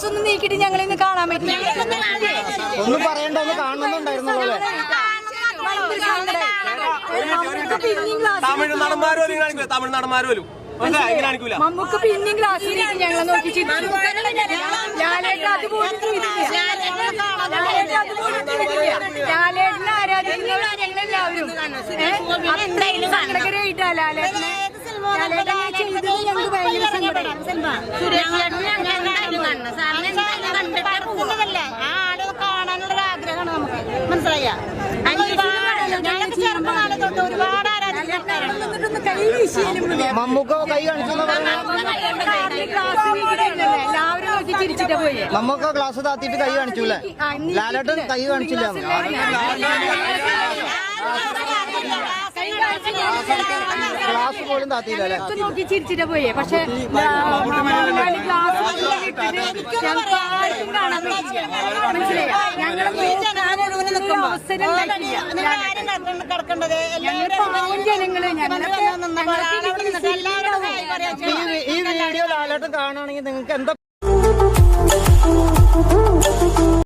Flux ഒന്നും നീക്കിയിട്ട് ഞങ്ങൾ ഇന്ന് കാണാൻ പറ്റില്ല ഒന്നും പറയണ്ട ഒന്ന് തമിഴ് തമിഴ് നമുക്ക് പിന്നെയും ക്ലാസ്സിലേക്ക് ഞങ്ങളെ നോക്കി ലാലേട്ടനെ ഞങ്ങളെല്ലാവരും. അത്രയും സങ്കടകരമായിട്ടാ ലാലേട്ടനെ. ലാലേട്ടൻ അങ്ങനെ ചെയ്തത് ഞങ്ങൾക്ക് ഭയങ്കര സങ്കടം ആ ആൾ കാണാനുള്ള ആഗ്രഹമാണ് നമുക്ക് മനസ്സിലായ ഞങ്ങൾക്ക് ചെറുപ്പകാലം തൊട്ട് ഒരുപാട്. മമ്മൂക്ക കൈ കാണിച്ചു എന്നാ ക്ലാസ് വീക്കിലല്ലേ എല്ലാവരും നോക്കി ചിരിച്ചിട്ടാ പോയേ മമ്മൂക്ക ഗ്ലാസ് താത്തിയിട്ട് കൈ കാണിച്ചു അല്ലേ ലാലേട്ടൻ കൈ കാണിച്ചില്ല ഗ്ലാസ് പോലും താത്തിയില്ല അല്ലേ നോക്കി ചിരിച്ചിട്ട് പോയേ പക്ഷെ ക്ലാസ് ഞങ്ങൾക്ക് ആർക്കും കാണാൻ പറ്റില്ല. മനസ്സിലായോ? ഞങ്ങളെ അവസരം ഉണ്ടായിട്ടില്ല കിടക്കേണ്ടത് ഈ വീഡിയോ ലാലേട്ടൻ കാണുകയാണെങ്കിൽ നിങ്ങൾക്ക് എന്താ